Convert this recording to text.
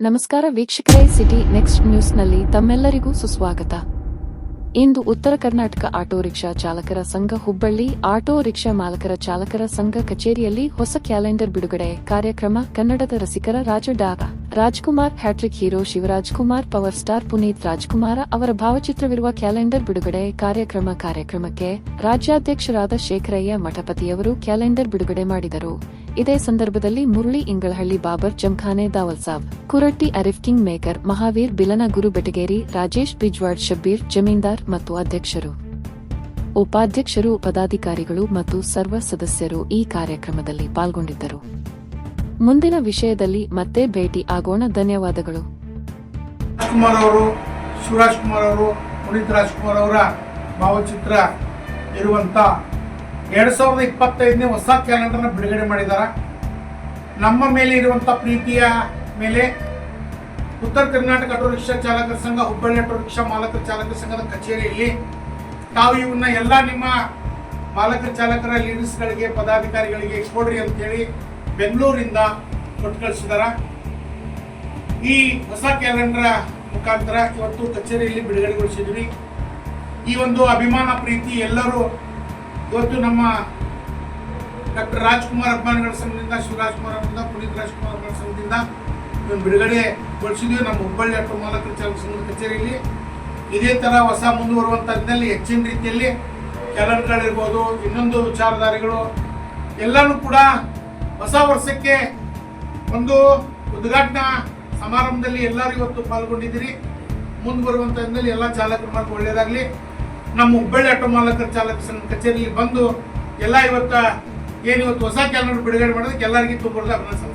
ನಮಸ್ಕಾರ ವೀಕ್ಷಕರೇ, city next ನ್ಯೂಸ್ನಲ್ಲಿ ತಮ್ಮೆಲ್ಲರಿಗೂ ಸುಸ್ವಾಗತ. ಇಂದು ಉತ್ತರ ಕರ್ನಾಟಕ ಆಟೋ ರಿಕ್ಷಾ ಚಾಲಕರ ಸಂಘ ಹುಬ್ಬಳ್ಳಿ, ಆಟೋ ರಿಕ್ಷಾ ಮಾಲಕರ ಚಾಲಕರ ಸಂಘ ಕಚೇರಿಯಲ್ಲಿ ಹೊಸ ಕ್ಯಾಲೆಂಡರ್ ಬಿಡುಗಡೆ. ಕಾರ್ಯಕ್ರಮ ಕನ್ನಡದ ರಸಿಕರ ರಾಜ ಡಾ Rajkumar, hattrick hero Shivaraj Kumar, power star Puneeth Rajkumar ಅವರ ಭಾವಚಿತ್ರವಿರುವ ಕ್ಯಾಲೆಂಡರ್ ಬಿಡುಗಡೆ ಕಾರ್ಯಕ್ರಮ ಕಾರ್ಯಕ್ರಮಕ್ಕೆ ರಾಜ್ಯಾಧ್ಯಕ್ಷರಾದ ಶೇಖರಯ್ಯ ಮಠಪತಿಯವರು ಕ್ಯಾಲೆಂಡರ್ ಬಿಡುಗಡೆ ಮಾಡಿದರು. ಇದೇ ಸಂದರ್ಭದಲ್ಲಿ ಮುರಳಿ ಇಂಗಳಹಳ್ಳಿ ಬಾಬರ್ ಜಂಖಾನೆ ದಾವಲ್ ಸಾಬ್, ಕುರಟ್ಟಿ ಅರಿಫ್ ಕಿಂಗ್ ಮೇಕರ್, ಮಹಾವೀರ್ ಬಿಲನ ಗುರು ಬೆಟಗೇರಿ, ರಾಜೇಶ್ ಬಿಜ್ವಾಡ್ ಶಬ್ಬೀರ್ ಜಮೀನ್ದಾರ್ ಮತ್ತು ಅಧ್ಯಕ್ಷರು. ಉಪಾಧ್ಯಕ್ಷರು, ಪದಾಧಿಕಾರಿಗಳು ಮತ್ತು ಸರ್ವ ಸದಸ್ಯರು ಈ ಕಾರ್ಯಕ್ರಮದಲ್ಲಿ ಪಾಲ್ಗೊಂಡಿದ್ದರು. ಮುಂದಿನ ವಿಷಯದಲ್ಲಿ ಮತ್ತೆ ಭೇಟಿ ಆಗೋಣ. ಧನ್ಯವಾದಗಳು. ರಾಜ್ಕುಮಾರ್ ಅವರು ಶಿವರಾಜ್ ಕುಮಾರ್ ಅವರು, ಪುನೀತ್ ರಾಜ್ಕುಮಾರ್ ಅವರ ಭಾವಚಿತ್ರ ಇರುವಂತ ಎರಡ್ ಸಾವಿರದ ಇಪ್ಪತ್ತೈದನೇ ಹೊಸ ಕ್ಯಾಲೆಂಡರ್ನ ಬಿಡುಗಡೆ ಮಾಡಿದ್ದಾರೆ. ನಮ್ಮ ಮೇಲೆ ಇರುವಂತ ಪ್ರೀತಿಯ ಮೇಲೆ ಉತ್ತರ ಕರ್ನಾಟಕ ಆಟೋ ರಿಕ್ಷಾ ಚಾಲಕರ ಸಂಘ, ಹುಬ್ಬಳ್ಳಿ ಆಟೋ ರಿಕ್ಷಾ ಮಾಲಕರ ಚಾಲಕ ಸಂಘದ ಕಚೇರಿಯಲ್ಲಿ ತಾವು ಇವನ್ನ ಎಲ್ಲ ನಿಮ್ಮ ಮಾಲಕ ಚಾಲಕರ ಲೀಡರ್ಸ್ಗಳಿಗೆ ಪದಾಧಿಕಾರಿಗಳಿಗೆ ಕೊಡ್ರಿ ಅಂತೇಳಿ ಬೆಂಗಳೂರಿಂದ ಕೊಟ್ಟು ಕಳಿಸಿದಾರ. ಈ ಹೊಸ ಕ್ಯಾಲೆಂಡರ್ ಮುಖಾಂತರ ಇವತ್ತು ಕಚೇರಿಯಲ್ಲಿ ಬಿಡುಗಡೆಗೊಳಿಸಿದ್ವಿ. ಈ ಒಂದು ಅಭಿಮಾನ ಪ್ರೀತಿ ಎಲ್ಲರೂ ಇವತ್ತು ನಮ್ಮ ಡಾಕ್ಟರ್ ರಾಜ್ಕುಮಾರ್ ಅಭಿಮಾನಿಗಳ ಸಂಘದಿಂದ ಶಿವರಾಜ್ಕುಮಾರ್ ಅವರಿಂದ, ಪುನೀತ್ ರಾಜ್ಕುಮಾರ್ ಅಭಿಮಾನ ಸಂಘದಿಂದ ಇದನ್ನು ಬಿಡುಗಡೆಗೊಳಿಸಿದ್ವಿ ನಮ್ಮ ಹುಬ್ಬಳ್ಳಿ ಆಟೋ ಮಾಲಕರ ಚಾಲಕ ಸಂಘದ ಕಚೇರಿಯಲ್ಲಿ. ಇದೇ ಥರ ಹೊಸ ಮುಂದುವರುವಂಥದ್ದಲ್ಲಿ ಹೆಚ್ಚಿನ ರೀತಿಯಲ್ಲಿ ಕ್ಯಾಲೆಂಡರ್ಗಳಿರ್ಬೋದು ಇನ್ನೊಂದು ವಿಚಾರಧಾರೆಗಳು, ಎಲ್ಲನೂ ಕೂಡ ಹೊಸ ವರ್ಷಕ್ಕೆ ಒಂದು ಉದ್ಘಾಟನಾ ಸಮಾರಂಭದಲ್ಲಿ ಎಲ್ಲರೂ ಇವತ್ತು ಪಾಲ್ಗೊಂಡಿದ್ದೀರಿ. ಮುಂದೆ ದಿನದಲ್ಲಿ ಎಲ್ಲ ಚಾಲಕರು ಮಾರ್ಗ ಒಳ್ಳೆಯದಾಗಲಿ ನಮ್ಮ ಹುಬ್ಬಳ್ಳಿ ಆಟೋ ಮಾಲಕರ ಚಾಲಕ ಸಂಘ ಕಚೇರಿಯಲ್ಲಿ ಬಂದು ಎಲ್ಲ ಇವತ್ತು ಏನು ಇವತ್ತು ಹೊಸ ಕ್ಯಾಲೆಂಡರ್ ಬಿಡುಗಡೆ ಮಾಡೋದಕ್ಕೆ ಎಲ್ಲರಿಗೂ ತುಂಬ ಅಭಿನಂದನೆ